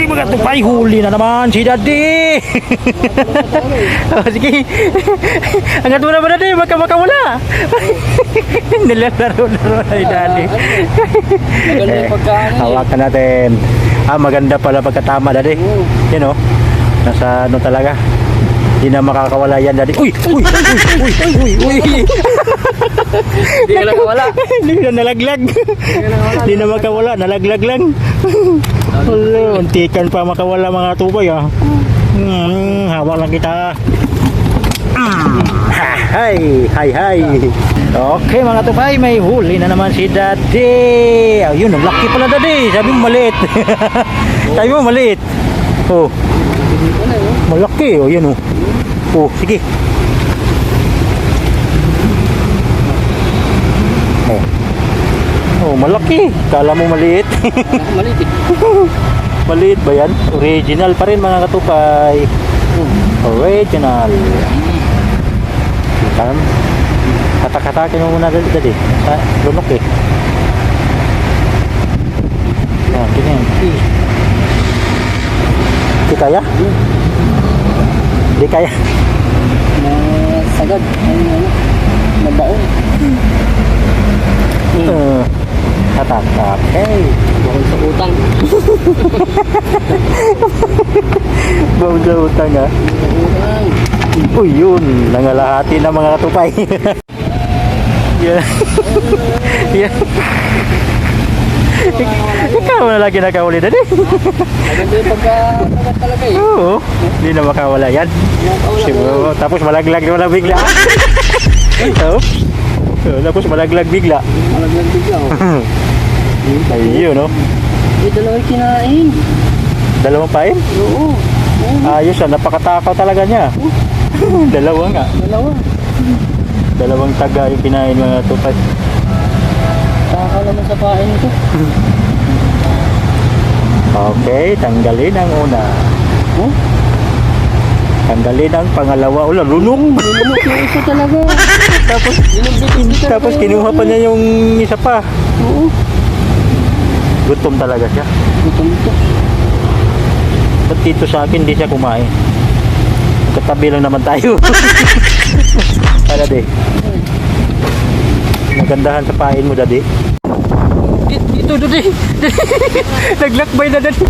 Okay mga tupay, huli na naman si Daddy. oh, sige. Angat mo na ba Daddy? Baka makawala. Nilalaro-laro na ni Daddy. Eh. Hawakan natin. Ah, maganda pala pagkatama Daddy. Yan oh. Nasa ano talaga. Hindi na makakawala yan Daddy. Uy! Uy! Uy! Uy! Uy! Uy! Uy! Hindi ka nakawala. Hindi na nalaglag. Hindi na makawala. Nalaglag lang. Hello, untikan pa makawala mga tubay ah. Hmm, hawak lang kita. Mm. Ha, Hi, hi, hi. Okay mga tupay, may huli na naman si Daddy. Oh, yun, ang laki pala Daddy. Sabi mo maliit. Sabi mo maliit. Oh, malaki. Oh, yun oh. Oh, sige. Oh. Oh, malaki. Kala mo maliit. Maliit eh. Maliit ba yan? Original pa rin mga katupay. Original. Kan? Hatak-hatakin mo muna dali dali. Sa lunok eh. Yan, ganyan. Di kaya? Di kaya? Nasagad. Ano, ano. Nabaon. Uh, hatak Okay. Bukod sa utang. Bawal sa utang. Utang. Uy, yun. Nangalahati na mga katupay. Yan. Yan. Ikaw na lagi nakahuli na din. Maganda yung pagkasagat talaga eh. Oo. Hindi na makawala yan. Siguro. Tapos malaglag na wala bigla. Oo. Tapos malaglag bigla. Malaglag bigla oh. Ayun, no? Eh, dalawang kinain. Dalawang pain. Oo. Ayos ah. Napakatakaw talaga niya. Dalawa nga. Dalawa. Dalawang taga yung kinain mga tupay. Taka naman sa pain ito. Okay, tanggalin ang una. Oh? Tanggalin ang pangalawa. Ula, lunong. Nilunok yung isa talaga. tapos, Nilunok tapos kinuha pa niya yung isa pa. Oo. Gutom talaga siya. Gutom ito. Dito sa akin, di siya kumain. Katabi lang naman tayo. Para de. Magandahan sa pain mo, dadi. Dito, dadi. Naglakbay na, dadi.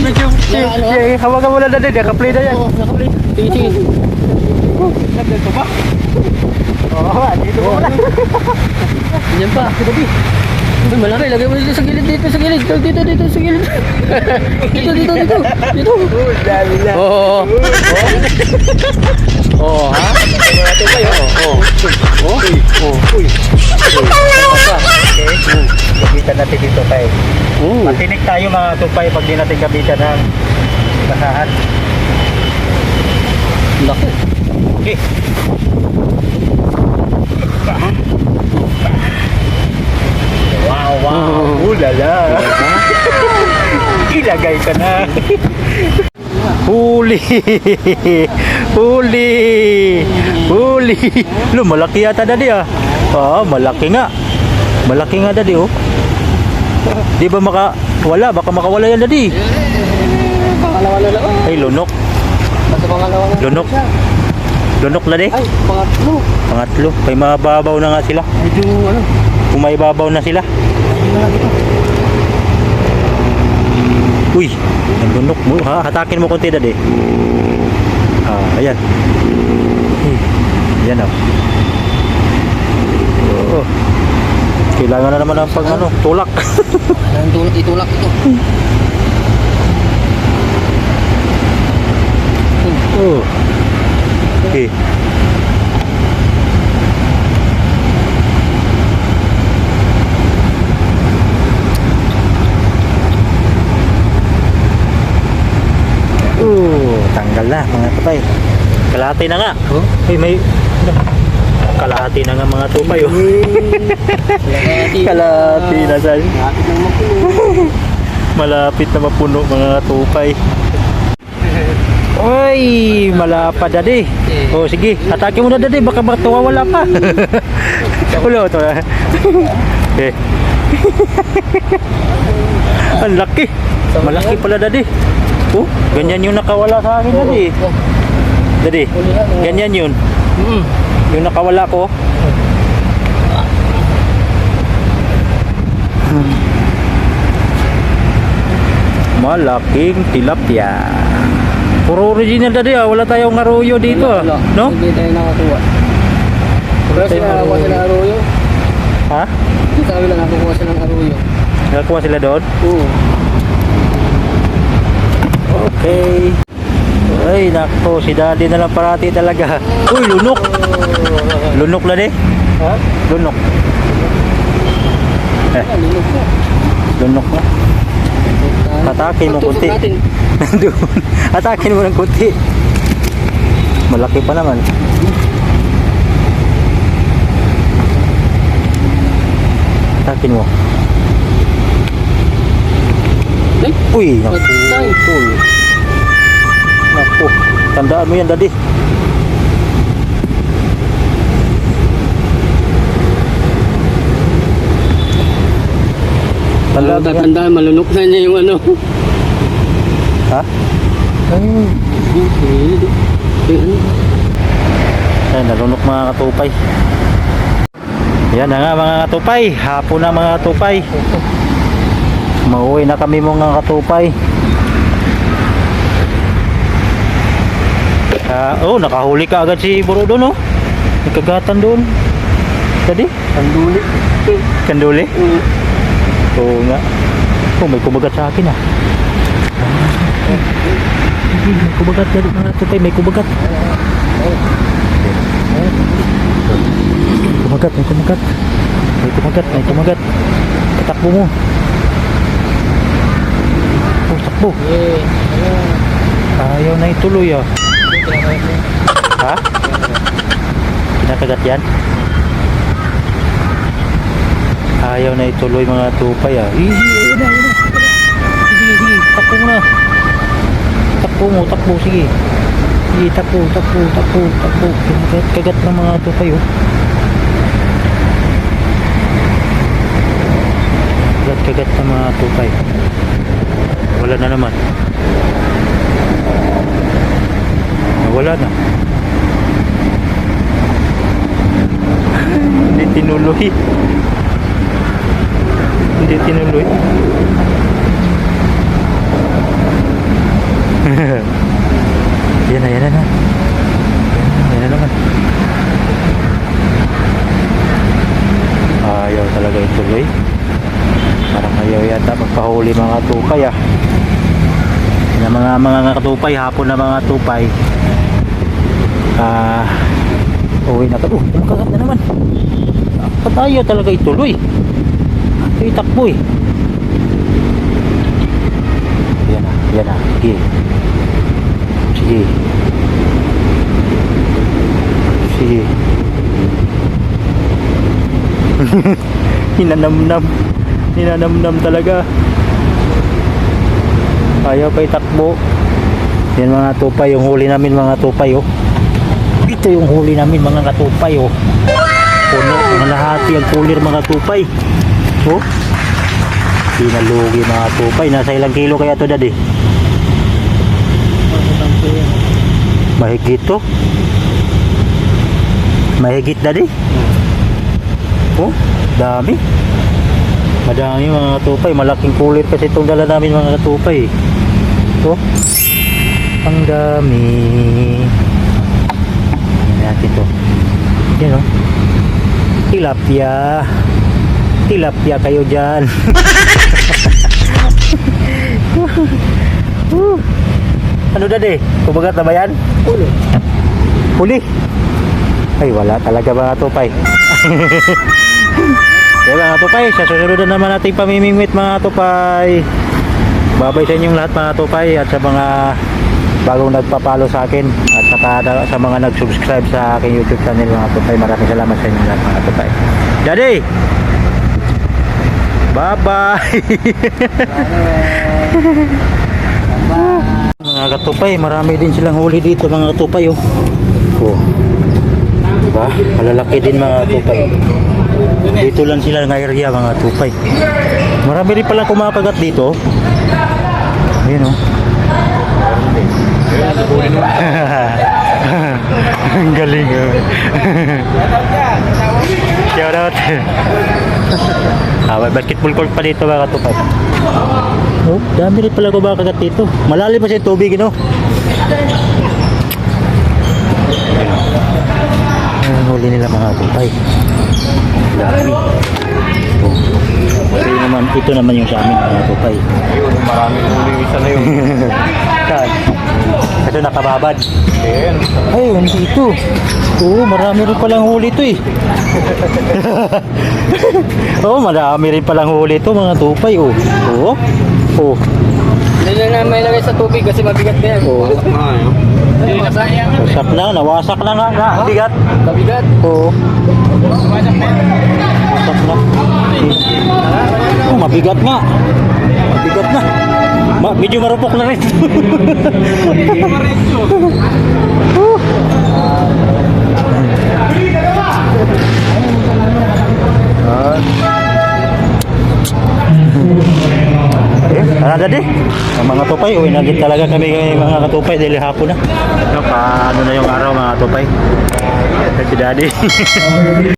Medyo, hawakan mo na, dadi. Nakaplay na yan. Oo, nakapli. Sige, sige. Nagdito ba? Oo, dito mo na. Yan pa. Uy, malaki. Lagay mo dito sa gilid, dito sa gilid. Dito, dito, dito sa gilid. dito, dito, dito. Dito. Dali na. Oo. Oo, ha? Ito kayo. Oh. Oh. Uy. Oh. Uy. Okay. Kabitan natin dito kay. Oo. Matinik tayo mga tupay pag di natin kabitan ng basahan. Laki. Okay. Wow, wow. Ulala. Ilagay ka na. Huli. Huli. Huli. Lo, malaki yata dadi ah. Ah, malaki nga. Malaki nga dadi oh. Di ba maka wala baka makawala yan dadi. Pangalawa na lang. Ay lunok. Basta pangalawa na Lunok. Lunok na di. Ay, pangatlo. Pangatlo. May mababaw na nga sila. Medyo ano. Kung may babaw na sila. Uy, nandunok mo. Ha? Hatakin mo konti dadi. Ah, ayan. Ayan oh. Oo. Kailangan na naman ng pag ano, tulak. Ang tulak, itulak ito. Oo. Okay. Oo, tanggal na mga tupay. Kalahati na nga. Oh? Uy, may kalahati na nga mga tupay. Oh. Kalahati. na sa Malapit na mapuno mga tupay. Oy, malapad dadi. Oh, sige, atake mo na dadi baka matawawala pa. Ulo to. eh. Ang laki. Malaki pala daddy. Oh, ganyan yung nakawala sa akin daddy. Oh. ganyan yun. Mm. Yung nakawala ko. Malaking tilapia. Puro original daddy ah. Wala tayong arroyo dito ah. No? Hindi tayo nakakuha. Pero sila nakakuha sila aruyo. Ha? Hindi sa kabila nakakuha sila ng aruyo. Nakakuha sila doon? Oo. Okay. Ay, nako, si daddy na lang parati talaga. Uy, lunok. Lunok na di. Ha? Lunok. Eh, lunok na. Patakin mo kunti. Atakin mo ng kunti. Malaki pa naman. Atakin mo. Uy, naku. Uy. Tandaan mo yan, daddy. Tandaan mo yan. tatandaan, malunok na niya yung ano. Ha? Ay? Ay, nalunok mga katupay. Yan na nga mga katupay. Hapon na mga katupay. Mauwi na kami mga katupay. Ah, oh, nakahuli ka agad si Buro doon, oh. May kagatan doon. Tadi? Panduli. Kanduli? Oo nga. Oh, may kumagat sa akin, ah. May kumagat dali mga katupay. May kumagat. Kumagat, may kumagat. May kumagat, may kumagat. Katakbo mo. Oh, takbo. Ayaw na ituloy ah. Ha? Kinakagat yan? Ayaw na ituloy mga tupay ah. Ih, ayun na, ayun na. Sige, takbo mo na. Takbo mo, takbo, sige. Sige, takbo, takbo, takbo, takbo. Kinakagat kagat ng mga tupay oh. Kagat kagat ng mga tupay. Wala na naman. Wala na. Hindi tinuloy. Hindi tinuloy. yan na, yan na. Yan na naman. Ayaw talaga ituloy. Parang ayaw yata magpahuli mga tukay ah na mga mga katupay hapon na mga tupay ah uwi na ka oh kumakagat na naman. Dapat ayaw talaga ituloy. Ito itakbo eh. Yan na yan na. Sige. Sige. Sige. Ninanamnam. Ninanamnam talaga. Ayaw pa itakbo. Yan mga tupay yung huli namin mga tupay oh ito yung huli namin mga katupay oh. Puno mga lahati ang kulir mga tupay oh. Pinalugi mga tupay nasa ilang kilo kaya to daddy? Mahigit to mahigit daddy? Oh dami. Madami mga tupay malaking kulir kasi itong dala namin mga tupay ito ang dami natin to. Yan o tilapia. Tilapia kayo dyan. Ano dade? Kumagat na ba yan? Ulo. huli? Ay wala talaga mga tupay. Kaya mga tupay, sa susunod na naman natin pamimingwit mga tupay. Babay sa inyong lahat mga tupay at sa mga bagong nagpapalo sa akin da- sa mga nag-subscribe sa aking YouTube channel mga tupay. Maraming salamat sa inyong lahat mga tupay. Daddy! Bye-bye! mga katupay, marami din silang huli dito mga katupay oh. Oh. Diba? Malalaki din mga tupay. Dito lang sila ng area mga tupay. Marami rin pala kumakagat dito. Ayun oh. Ang galing oh. Shout out. ah, may basketball court pa dito mga katupad. Oh, dami rin pala ko baka kagat dito. Malalim pa siya yung tubig, no? Ang huli nila mga tupay. Dami. Oh. Ito naman, ito naman yung sa amin mga tupay. Yun, maraming huli isa na yun. Saan? Ito nakababad. Ayan. Ay, hindi ito. Oo, marami rin palang huli ito eh. Oo, marami rin palang huli ito mga tupay. Oo. Oo. Oo. Hindi na namin ilagay sa tubig kasi mabigat na yan. Oo. Na. Wasak na, nawasak na nga. nga. Ang bigat. Mabigat. Oo. Wasak na. Oh, mabigat nga. Mabigat na. Ma medyo marupok na rin. Ah. Eh, ano dadi? Ang mga tupay, uwi na din talaga kami mga katupay dahil hapon na. Ano, paano na yung araw mga tupay? Si daddy.